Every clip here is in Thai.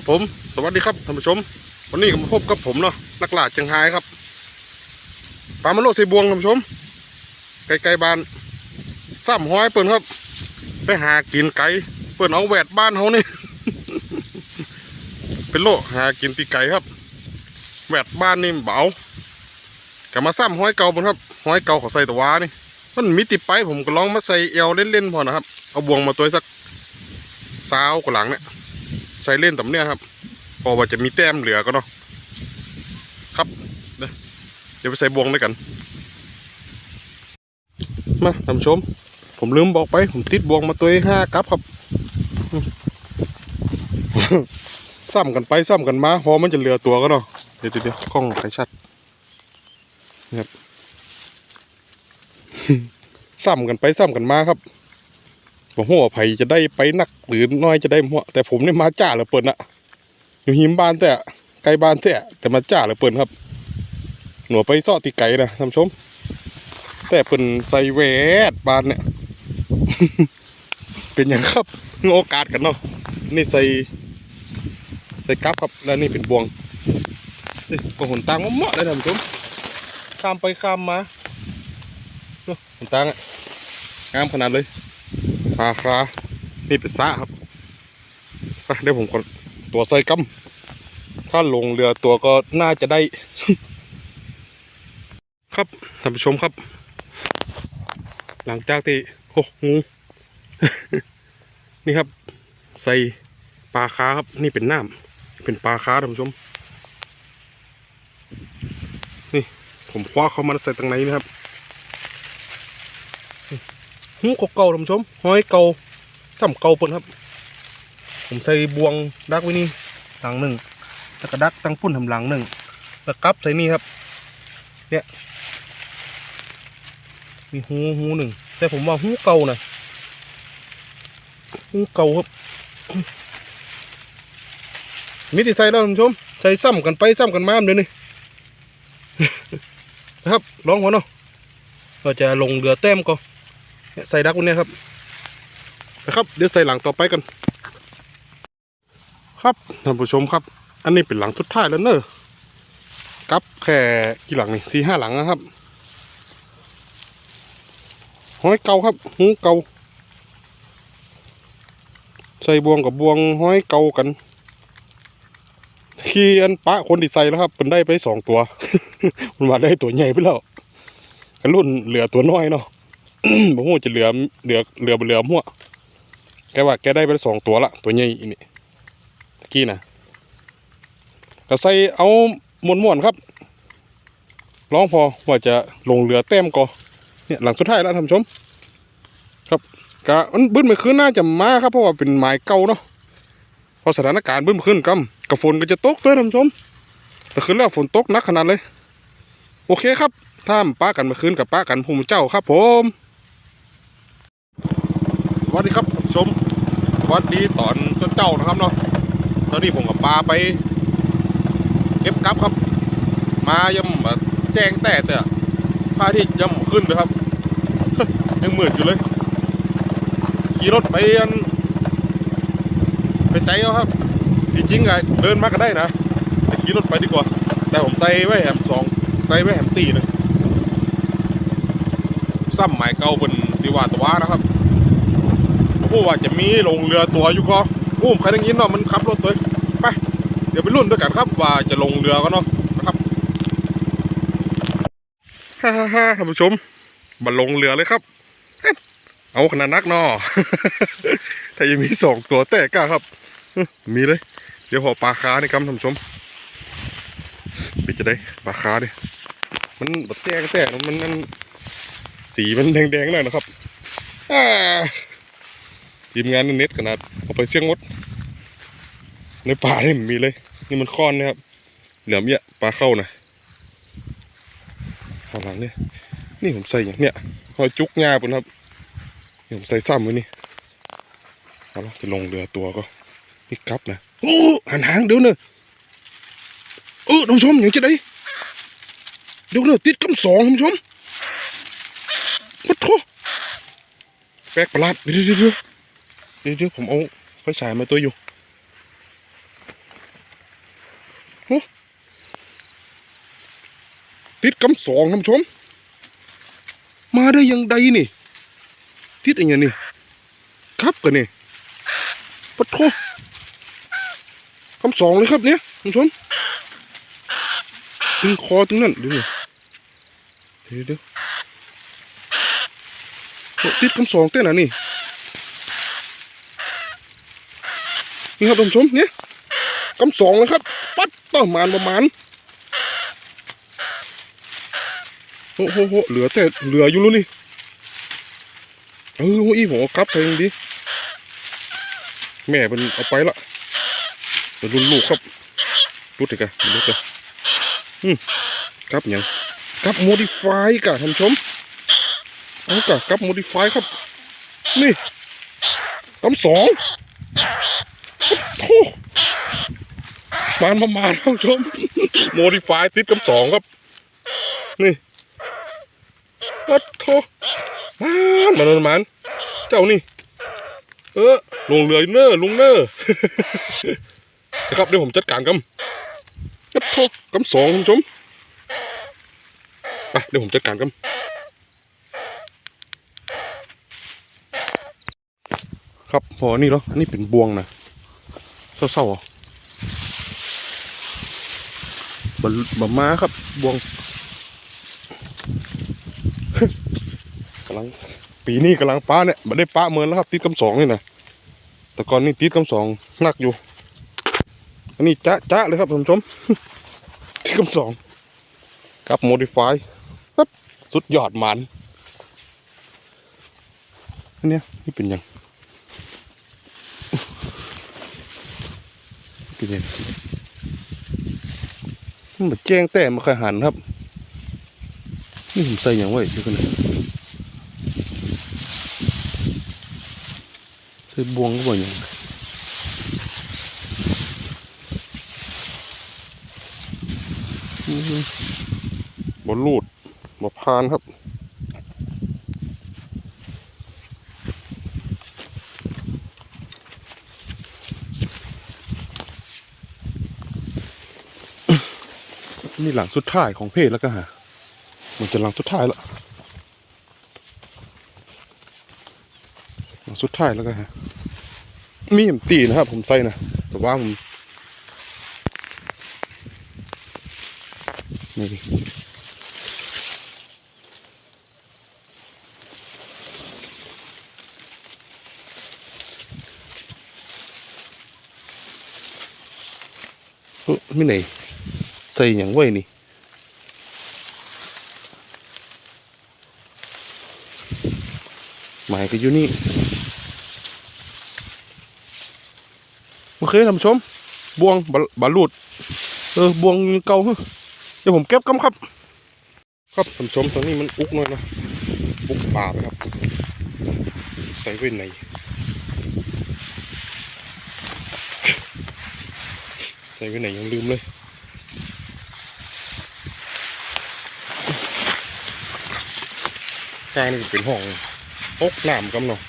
ครับผม สวัสดีครับท่านผู้ชม วันนี้ก็มาพบกับผมเนาะนักล่าเชียงไฮ้ครับปลามาโลดใส่บวงท่านผู้ชมไกลๆบ้านซ้ำห้อยเปิ่นครับ ไปหากินไก่เปิ่นเอาแหวดบ้านเขานี่ เป็นโลหากินตีไก่ครับแหวดบ้านนี่เบาก็มาซ้ำห้อยเก่าเปิ่นครับห้อยเก่าเขาใส่ตะวานี่มันมีติไปผมก็ลองมาใส่เอวเล่นๆพอนะครับ เอาบวงมาตัวสักสาวกว่าหลังเนี่ย ใส่เล่นต่ำเนี่ยครับพอว่าจะมีแต้มเหลือก็เนาะครับเดี๋ยวไปใส่บวงด้วยกันมาท่านผู้ชม ผมลืมบอกไป ผมติดบวงมาตัวห้ากับครับซ้ำกันไปซ้ำกันมาพอมันจะเหลือตัวก็เนาะเดี๋ยวเดี๋ยวกล้องใครชัดนะครับซ้ำกันไปซ้ำกันมาครับ ผมหัวไผ่จะได้ไปนักหรือน้อยจะได้หัวแต่ผมนี่มาจ้าเหลือเปิดนะอยู่หิมบ้านแต่ไกลบ้านแต่แต่มาจ้าเหลือเปิดครับ หนูไปซ่อตีไก่นะท่านชม แต่เปินใส่แวดบ้านเนี่ย เป็นอย่างครับโอกาสกันเนาะนี่ใส่ใส่กับครับแล้วนี่เป็นบวงนี่ก็หนตางเหมาะๆเลยท่านชมข้ามไปข้ามมาเนาะหนตางอะงามขนาดเลย ปลาคานี่เป็นสะครับไปเดี๋ยวผมตัวใส่กำถ้าลงเรือตัวก็น่าจะได้ ครับท่านผู้ชมครับ หลังจากที่โอ้งู นี่ครับ ใส่ปลาคาครับ นี่เป็นน้ำเป็นปลาคาท่านผู้ชม นี่ผมคว้าเข้ามาใส่ตรงไหนนะครับ หูเก่าๆท่านผู้ชมห้อยเก่าซ้ำเก่าเปิ่นครับ ผมใส่บวงดักไว้นี่หลังหนึ่งแล้วก็ดักตั้งพุ่นทำหลังหนึ่งแล้วกลับใส่นี่ครับ เนี่ย มีหูหูหนึ่งแต่ผมว่าหูเก่านะหูเก่าครับมิติใส่แล้วท่านผู้ชมใส่ซ้ำกันไปซ้ำกันมาเดี๋ยวนี้นะครับลองหัวเนาะเราจะลงเรือแต้มก่อน ใส่ดักวันนี้ครับนะครับ เดี๋ยวใส่หลังต่อไปกัน ครับท่านผู้ชมครับ อันนี้เป็นหลังสุดท้ายแล้วเนอะกับแค่กี่หลังนี่สี่ห้าหลังนะครับห้อยเกาครับหูเกาใส่บวงกับบวงห้อยเกากันขี้อันปะคนที่ใส่แล้วครับเป็นได้ไปสองตัว มันมาได้ตัวใหญ่ไปแล้วกันรุ่นเหลือตัวน้อยเนาะ บ่ฮู้จะเหลือเหลือเหลือเหลือมั่วแกว่าแกได้ไปสองตัวละตัวใหญ่อีนี่ตะกี้นะก็ใส่เอาม่วนๆครับร้องพอว่าจะลงเรือแต้มก่อเนี่ยหลังสุดท้ายแล้วท่านชม ครับกะมันบึ้นไม่ขึ้นน่าจะมาครับเพราะว่าเป็นไม้เก่าเนาะพอสถานการณ์บึ้นขึ้นกำกับฝนก็จะตกด้วยท่านชม แต่คืนแล้วฝนตกนักขนาดเลย โอเคครับถ้าป้ากันมาคืนกับป้ากันภูมิเจ้าครับผม สวัสดีครับชม สวัสดีตอนต้นเจ้านะครับเนาะตอนนี้ผมกับปลาไป เก็บกับครับ มายังแจ้งแต่แต่พาทิตย์ยังขึ้นเลยครับยังมืดอยู่เลย ขี่รถไปอันไปใจเอาครับจริงๆไงเดินมาก็ได้นะแต่ขี่รถไปดีกว่า แต่ผมใจไว้แหมสองใจไว้แหมตีหนึ่งซ้ำหมายเก่าบนติวาตวานะครับ ผู้ว่าจะมีลงเรือตัวอยู่ก็อู้มใครได้ยินเนาะมันขับรถตัวไปเดี๋ยวไปรุ่นด้วยกันครับว่าจะลงเรือกันเนาะนะครับฮ่าฮ่าฮ่าท่านผู้ชมมาลงเรือเลยครับเอาขนาดนักเนาะถ้ายังมีสองตัวแต่ก้าครับ มีเลย เดี๋ยวพอปลาคานี่ครับท่านผู้ชมไปจะได้ปลาคาดิมันแบดแจ้แต่มันมันสีมันแดงๆหน่อยนะครับอ่า ทีมงานเน็ตขนาดเอาไปเสี่ยงมด ในป่านี่มันมีเลย นี่มันค้อนนะครับ เหลือมเยอะปลาเข้านะข้างหลังเนี่ยนี่ผมใส่อย่างเนี้ยหอยจุกงาปุ่นครับนี่ผมใส่ซ้ำไว้นี่เอาละจะลงเรือตัวก็นี่กลับนะโอ้หันหางเดี๋ยวเนอะเออท่านผู้ชมอย่างจะได้เดี๋ยวเนอะติดกำสองท่านผู้ชมวัดโถแปลกประหลาดเดี๋ยวเดี๋ยว เดี๋ยวเดี๋ยวผมเอาไฟฉายมาตัวอยู่ฮะติดกำสองท่านผู้ชม มาได้ยังไดนี่ ติดอย่างนี่ครับกันนี่ปะโทคำสองเลยครับเนี่ยท่านผู้ชมตึงคอตึงนั่นดี๋ยวเดี๋ยวเดี๋ยวติดคำสองเต้นอะนี่ นี่ครับท่านผู้ชมเนี่ยคำสองเลยครับ ปัดประมาณประมาณโอ้โหเหลือแต่เหลืออยู่แล้นี่เออโอ้ยผมกลับใส่ยังดีแม่เป็นเอาไปละเดี๋ยวรุ่นลูกครับรุดอีกอะรุดกันอืมกลับยังกลับโมดิฟายกะท่านชมเอากะกลับโมดิฟายครับ นี่คำสอง มานประมาณท่านผู้ชม โมดิฟายติดคำสองครับ นี่วัดโทมันมันมัน เจ้านี่ เออลงเรือเนอร์ลุงเนอร์นะครับเดี๋ยวผมจัดการกำกัดโทกำสองคุณผู้ชมไปเดี๋ยวผมจัดการกำครับพอนี่เหรอนนี้เป็นบวงนะ เศร้าๆอะบะบะมาครับบวงกำลังปีนี้กำลังป้าเนี่ยมาได้ป้าเมินแล้วครับ ติดกำสองนี่นะแต่ก่อนนี่ติดกำสองหนักอยู่ อันนี้จ้าจ้าเลยครับท่านผู้ชมติดกำสองกับโมดิฟายครับสุดยอดมันอันนี้นี่เป็นยัง เป็นยังมันแจ้งแต่มาเคยหันครับ นี่ผมใส่อย่างไว้เดี๋ยวกันนะคือบวงก็บ่อย่างบ่รูดบ่พานครับ นี่หลังสุดท้ายของเพจแล้วก็ฮะมันจะหลังสุดท้ายแล้วหลังสุดท้ายแล้วก็ฮะมีมตีนะครับผมใส่นะแต่ว่าผมนี่เอ้อไม่ไหน ส่อย่างไว้นี่หมายก็อยู่นี่โอเคท่านผู้ชม บวงบบาลูดเออบวงเก่าเดี๋ยวผมเก็บกำครับ ครับท่านผู้ชมตรงนี้มันอุกหน่อยนะอุกป่าไปครับ ใส่ไว้ในใส่ไว้ไหนยังลืมเลย แจ้งนี่เป็นห้องพกน้ำกำเนาะ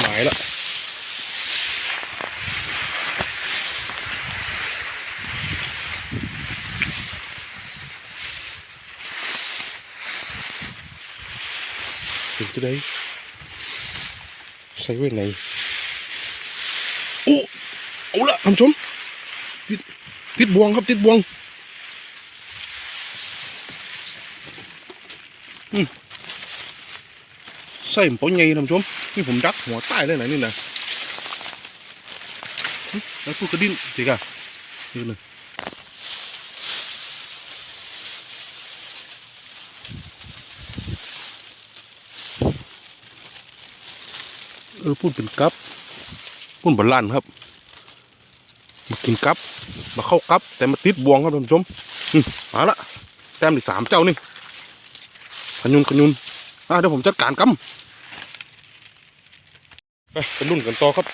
หมายละ ถึงจะได้ใส่ไว้ไหนโอ้เอาละท่านผู้ชมติดติดบวงครับติดบวงใส่ผมปอใหญ่ท่านผู้ชมนี่ผมดักหัวใต้เลยนะนี่นะหึแล้วพูดกระดิ่งสิกะนี่เล ออพูดเป็นกับพูดบนลั่นครับ มากินกับ มาเข้ากับ แต่มาติดบวงครับท่านผู้ชมอืมมาละแต้มอีกสามเจ้านี่ขยุนขยุนอะเดี๋ยวผมจัดการกำไปไปรุ่นกันต่อครับ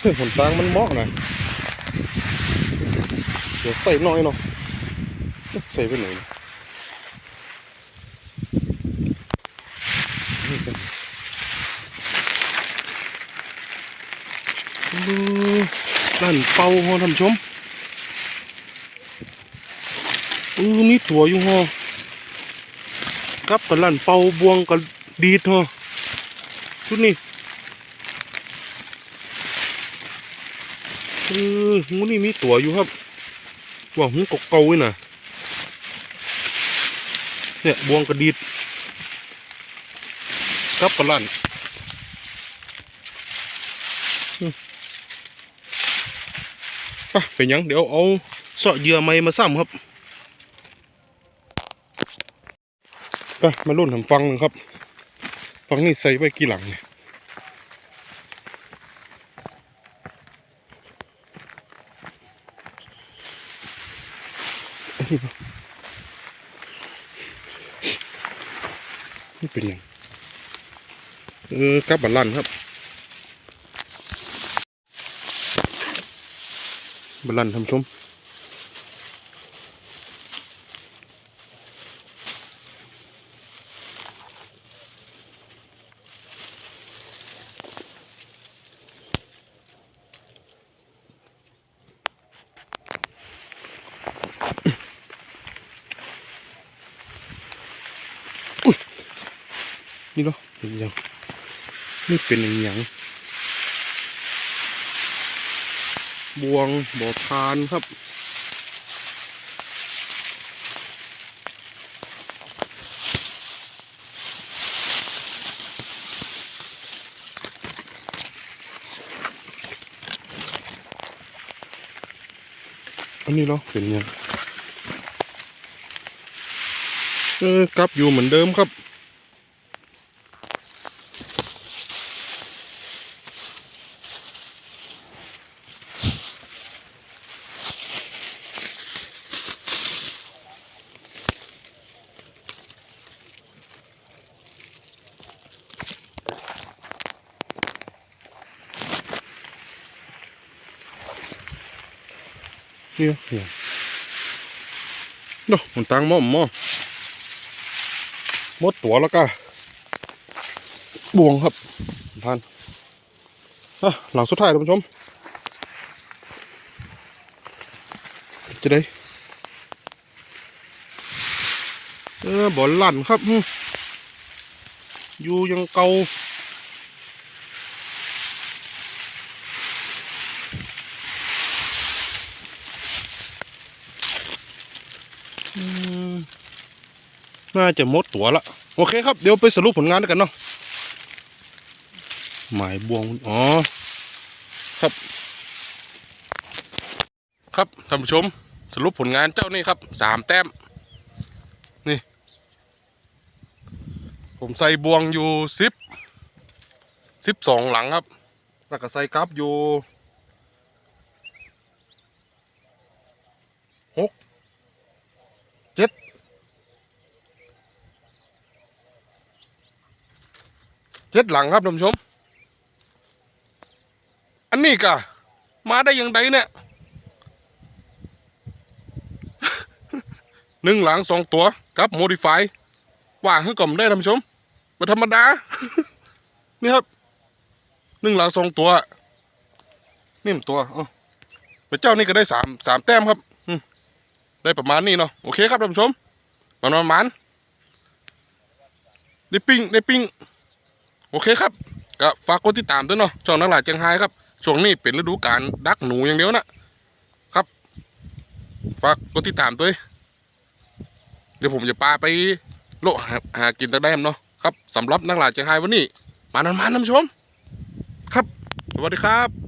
เฮ้ยผลตางมันเหมาะนะเดี๋ยวใส่น้อยเนาะใส่ไปไหนเลยนี่กันอือานเป่าฮอท่านชมอือมีตัวอยู่ฮอกับกับลั่นเป่าบวงกับดีดฮอชุดนี้เออหูนี่มีตัวอยู่ครับว่าหูเก่าไว้น่ะเนี่ยบวงกระดีดกับกระลั่นอืมไป เป็นยังเดี๋ยวเอาสาะเยื่อไม้มาซ้ำครับไปมาลุ่นทำฟังหนึ่งครับ ฟังนี่ใส่ไว้กี่หลังเนี่ยนี่เป็นยังเออกับบัลลันครับ บลันท่านผู้ชมนี่เนาะเป็นหยังนี่เป็นอย่าง บวงบ่อทานครับ อันนี้เนาะเป็นยังเออกลับอยู่เหมือนเดิมครับ นี่ยเนี่ยเนาะมันตังหม้อมหม้อหมดตัวแล้วก็บวงครับทานอะหลังสุดท้ายท่านผู้ชม จะได้เออบอลลั่นครับหึอยู่ยังเกา น่าจะมดตัวละโอเคครับเดี๋ยวไปสรุปผลงานด้วยกันเนาะหมายบวงอ๋อครับ ครับท่านผู้ชมสรุปผลงานเจ้านี่ครับสามแต้มนี่ ผมใส่บวงอยู่สิบสิบสองหลังครับ แล้วก็ใส่กราฟอยู่หกเจ็ด เจ็ดหลังครับท่านผู้ชม อันนี้กะมาได้ยังไงเนี่ยหนึ่งหลังสองตัวกับโมดิฟายว่างให้กล่อมได้ท่านผู้ชมมาธรรมดา นี่ครับหนึ่งหลังสองตัวนี่มนตัวอ๋อพระเจ้านี่ก็ได้สามสามแต้มครับได้ประมาณนี้เนาะโอเคครับท่านผู้ชมประมาณประมาณได้ปิ้งได้ปิ้ง โอเคครับก็ฝากกดติดตามด้วยเนาะช่องนักหลาเจียงไฮ้ครับช่วงนี้เป็นฤดูกาลดักหนูอย่างเดียวนะครับ ฝากกดติดตามด้วยเดี๋ยวผมจะปาไปโลหาหากินตะแดมเนาะครับสำหรับนักหลาดเจียงไฮ้วันนี้ มานานมาน้ำชม ครับ สวัสดีครับ